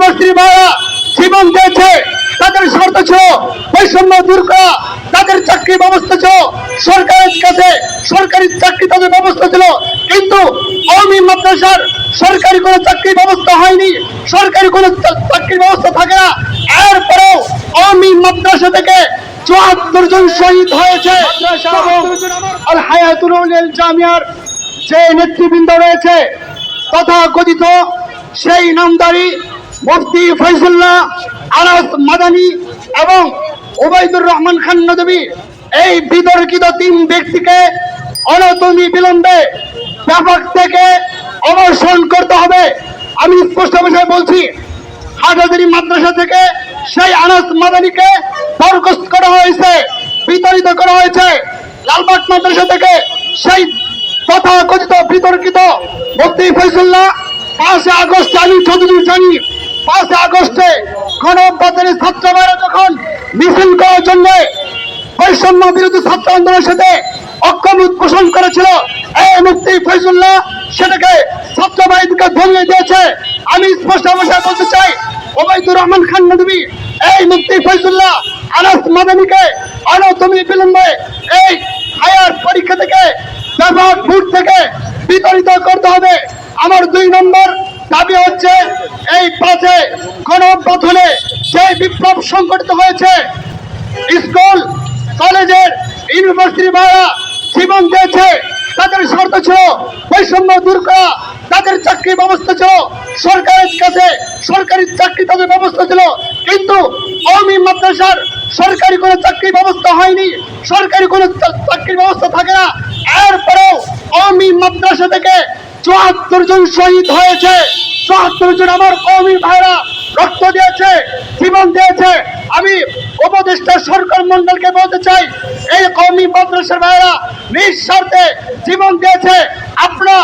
ভাইরা জীবন দিয়েছে। তাদের শর্ত ছিল বৈষম্য দূর করা। তাদের চাকরি ব্যবস্থা ছিল সরকারের কাছে। সরকারি চাকরি তাদের ব্যবস্থা ছিল। কিন্তু অমি মাদ্রাসার সরকারি কোনো চাকরি ব্যবস্থা হয়নি। সরকারি কোনো চাকরির ব্যবস্থা থাকে না। এরপরেও অমি মাদ্রাসা থেকে চুয়াত্তর জন শহীদ হয়েছে। আল হায়াতুল জামিয়ার যে নেতৃবৃন্দ রয়েছে তথা কথিত সেই নামদারি মুফতি ফৈজুল্লাহ আনাস মাদানি এবং ওবায়দুর রহমান খান নদবী এই বিতর্কিত তিন ব্যক্তিকে অনতমি বিলম্বে ব্যাপক থেকে অবসরণ করতে হবে। আমি স্পষ্ট ভাষায় বলছি হাটাজারি মাদ্রাসা থেকে সেই আনাস মাদানিকে বরখাস্ত করা হয়েছে, বিতাড়িত করা হয়েছে। লালবাগ মাদ্রাসা থেকে সেই তথা কথিত বিতর্কিত মুফতি ফৈজুল্লাহ পাঁচে আগস্ট আমি চৌধুরী জানি পাঁচে আগস্টে গণঅভ্যুত্থানের ছাত্ররা যখন মিছিল করার জন্য বৈষম্য বিরোধী ছাত্র আন্দোলনের সাথে অক্ষমত পোষণ করেছিল, এই মুক্তি ফৈজুল্লাহ সেটাকে ছাত্র বাহিনীকে ভেঙে দিয়েছে। আমি স্পষ্ট ভাষায় বলতে চাই, ওবায়দুর রহমান খান নদী, এই মুক্তি ফৈজুল্লাহ আনাস মাদানিকে অনতমি বিলম্বে এই হায়ার পরীক্ষা থেকে ব্যাপক ভোট থেকে বিতাড়িত করতে হবে। আমার দুই নম্বর দাবি হচ্ছে, এই পাঁচে গণঅভ্যুত্থানে যে বিপ্লব সংগঠিত হয়েছে, স্কুল, কলেজের ইউনিভার্সিটি ভাইরা জীবন দিয়েছে, তাদের শর্ত ছিল, বৈষম্য দূর করা, তাদের চাকরি ব্যবস্থা ছিল, সরকারের কাছে সরকারি চাকরি তাদের ব্যবস্থা ছিল, কিন্তু অমি মাদ্রাসার সরকারি কোনো চাকরি ব্যবস্থা হয়নি, সরকারি কোনো চাকরির ব্যবস্থা থাকে না। এরপরেও অমি মাদ্রাসা থেকে চুয়াত্তর জন শহীদ হয়েছে। চুয়াত্তর জন আমার কৌমি ভাইরা রক্ত দিয়েছে, জীবন দিয়েছে। আমি উপদেষ্টা সরকার মন্ডলকে বলতে চাই, এই কমি মাদ্রাসার ভাইরা নিঃস্বার্থে জীবন দিয়েছে। আপনারা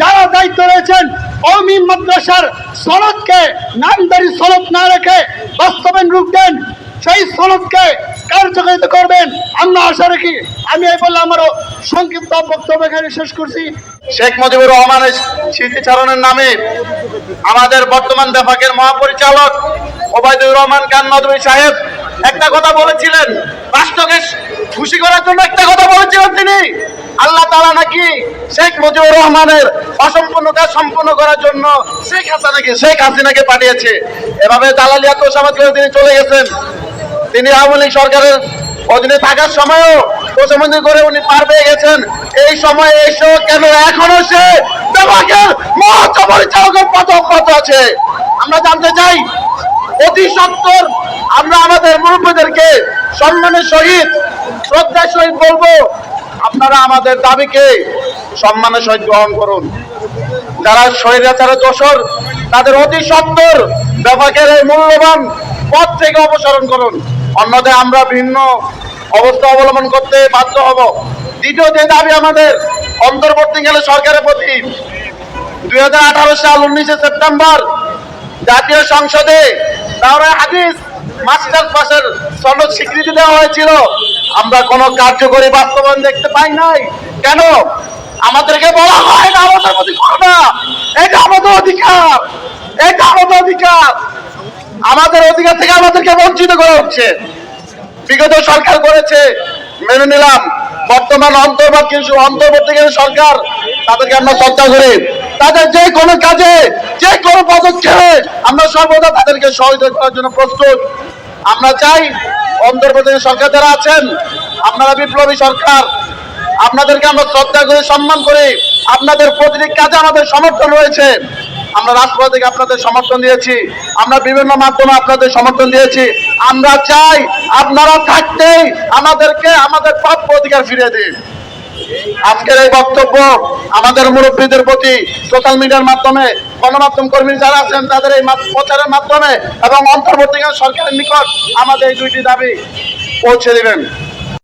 যারা দায়িত্ব রয়েছেন কৌমি মাদ্রাসার সনদকে নামদারি সনদ না রেখে বাস্তবায়ন রূপ দেন, সেই সনদকে আশা রাখি আমি এই বলে আমারও সংক্ষিপ্ত বক্তব্য এখানে শেষ করছি। শেখ মুজিবুর রহমানের স্মৃতিচারণের নামে আমাদের বর্তমান বিভাগের মহাপরিচালক ওবায়দুর রহমান খান নদী সাহেব একটা কথা বলেছিলেন, রাষ্ট্রকে খুশি করার জন্য একটা কথা বলেছিলেন তিনি। আল্লাহ তাআলা নাকি শেখ মুজিবুর রহমানের অসম্পূর্ণ কাজ সম্পূর্ণ করার জন্য শেখ হাসিনাকে শেখ হাসিনাকে পাঠিয়েছে। এভাবে দালালিয়া তোষাবাদ করে তিনি চলে গেছেন। তিনি আওয়ামী লীগ সরকারের অধীনে থাকার সময়ও প্রধানমন্ত্রী করে উনি পার পেয়ে গেছেন। এই সময় এসেও কেন এখনও সে বিভাগের মহত্ব পরিচালকের পদ অক্ষত আছে? আমরা জানতে চাই, অতি সত্তর আমরা আমাদের মুরব্বীদেরকে সম্মানের সহিত, শ্রদ্ধার সহিত বলব, আপনারা আমাদের দাবিকে সম্মানের সহিত গ্রহণ করুন। যারা স্বৈরাচারের দোষর, তাদের অতি সত্তর বিভাগের এই মূল্যবান পদ থেকে অপসারণ করুন। অন্যথায় আমরা ভিন্ন অবস্থা অবলম্বন করতে বাধ্য হব। দ্বিতীয় যে দাবি আমাদের, অন্তর্বর্তীকালে সরকারের প্রতি, দুই হাজার আঠারো সাল উনিশে সেপ্টেম্বর জাতীয় সংসদে হাদিস মাস্টার পাসের সনদ স্বীকৃতি দেওয়া হয়েছিল। আমরা কোনো কার্যকরী বাস্তবায়ন দেখতে পাই নাই। কেন? আমাদেরকে বলা হয় না, আমাদের প্রতি এটা আমাদের অধিকার। এটা আমাদের অধিকার। আমাদের অধিকার থেকে আমাদেরকে বঞ্চিত করা হচ্ছে। বিগত সরকার করেছে, মেনে নিলাম। বর্তমান অন্তর্বর্তী অন্তর্বর্তীকালীন সরকার, তাদেরকে আমরা শ্রদ্ধা করি। তাদের যে কোনো কাজে, যে কোনো পদক্ষেপে আমরা সর্বদা তাদেরকে সহযোগিতা করার জন্য প্রস্তুত। আমরা চাই অন্তর্বর্তী সরকার যারা আছেন, আপনারা বিপ্লবী সরকার, আপনাদেরকে আমরা শ্রদ্ধা করি, সম্মান করি। আপনাদের প্রতিটি কাজে আমাদের সমর্থন রয়েছে। আমরা রাষ্ট্রপতি থেকে আপনাদের সমর্থন দিয়েছি। আমরা বিভিন্ন মাধ্যমে আপনাদের সমর্থন দিয়েছি। আমরা চাই আপনারা থাকতেই আমাদেরকে আমাদের প্রাপ্য অধিকার ফিরিয়ে দিন। আজকের এই বক্তব্য আমাদের মুরব্বীদের প্রতি সোশ্যাল মিডিয়ার মাধ্যমে, গণমাধ্যম কর্মী যারা আছেন, তাদের এই প্রচারের মাধ্যমে এবং অন্তর্বর্তীকালীন সরকারের নিকট আমাদের এই দুইটি দাবি পৌঁছে দিবেন।